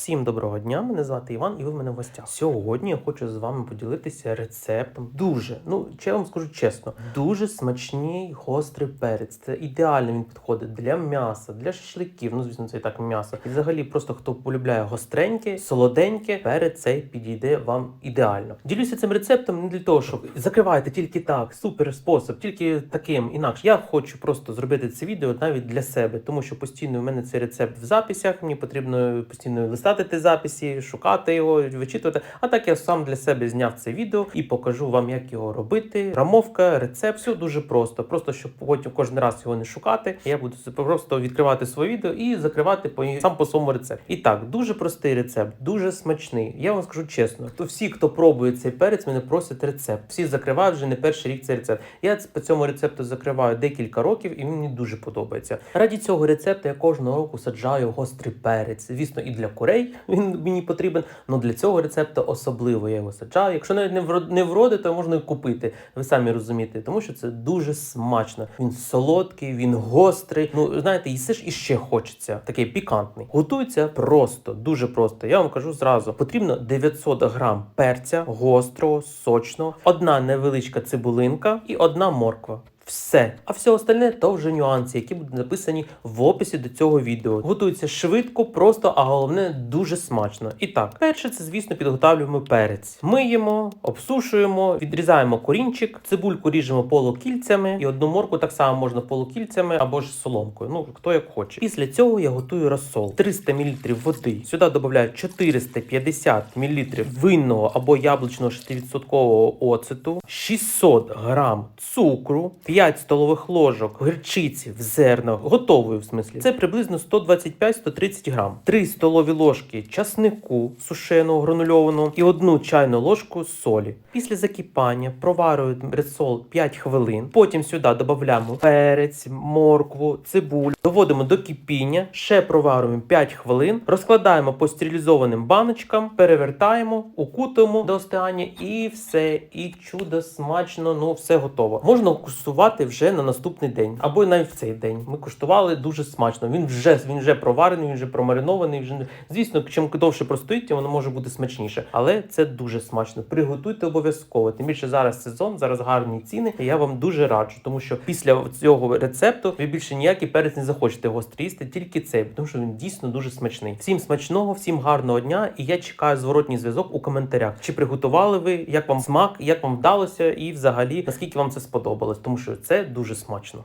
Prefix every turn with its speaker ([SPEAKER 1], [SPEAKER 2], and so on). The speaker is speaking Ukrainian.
[SPEAKER 1] Всім доброго дня, мене звати Іван, і ви в мене в гостях. Сьогодні я хочу з вами поділитися рецептом. Дуже, ну я вам скажу чесно, дуже смачний гострий перець. Це ідеально він підходить для м'яса, для шашликів. Ну, звісно, це і так м'ясо. І взагалі, просто хто полюбляє гостреньке, солоденьке, перець цей підійде вам ідеально. Ділюся цим рецептом не для того, щоб закривайте тільки так, супер спосіб, тільки таким інакше. Я хочу просто зробити це відео навіть для себе, тому що постійно в мене цей рецепт в записях. Мені потрібно постійно листати ті записи, шукати його, вичитувати. А так я сам для себе зняв це відео і покажу вам, як його робити. Рамовка, рецепт, все дуже просто. Просто щоб потім кожен раз його не шукати. Я буду просто відкривати своє відео і закривати по сам по своєму рецепту. І так, дуже простий рецепт, дуже смачний. Я вам скажу чесно, то всі, хто пробує цей перець, мене просять рецепт. Всі закривають вже не перший рік цей рецепт. Я по цьому рецепту закриваю декілька років, і мені дуже подобається. Раді цього рецепту я кожного року саджаю гострий перець. Звісно, і для курей він мені потрібен. але для цього рецепту особливо я його саджаю. Якщо навіть не врод- не вродить, то можна і купити. Ви самі розумієте, тому що це дуже смачно. Він солодкий, він гострий. Ну знаєте, їсиш і ще хочеться. Такий пікантний. Готується просто, дуже просто. Я вам кажу зразу: потрібно 900 грам перця гострого, сочного, одна невеличка цибулинка і одна морква. Все, а все остальне то вже нюанси, які будуть написані в описі до цього відео. Готується швидко, просто, а головне дуже смачно. І так, перше, це звісно підготавлюємо перець. Миємо, обсушуємо, відрізаємо корінчик, цибульку ріжемо полукільцями, і одну морку так само можна полукільцями або ж соломкою. Ну хто як хоче. Після цього я готую розсол. 300 мл води. Сюди додаю 450 мл винного або яблучного 6% оцету, 600 грам цукру, 5 столових ложок гірчиці в зернах, готової в смислі. Це приблизно 125-130 грам. 3 столові ложки часнику сушеного гранульованого і одну чайну ложку солі. Після закипання проварюємо рецол 5 хвилин. Потім сюди додаємо перець, моркву, цибулю. Доводимо до кипіння, ще проварюємо 5 хвилин, розкладаємо по стерилізованим баночкам, перевертаємо, укутуємо до остигання і все. І чудо смачно, ну все готово. Можна куштувати вже на наступний день або навіть в цей день. Ми куштували дуже смачно. Він вже він вже проварений, він вже промаринований. Вже звісно, чим довше простоїть, воно може бути смачніше. Але це дуже смачно. Приготуйте обов'язково. Тим більше зараз сезон, зараз гарні ціни. І я вам дуже раджу, тому що після цього рецепту ви більше ніякий перець не захочете гострий їсти, тільки цей, тому що він дійсно дуже смачний. Всім смачного, всім гарного дня. І я чекаю зворотній зв'язок у коментарях. Чи приготували ви, як вам смак, як вам вдалося, і взагалі наскільки вам це сподобалось, тому що це дуже смачно.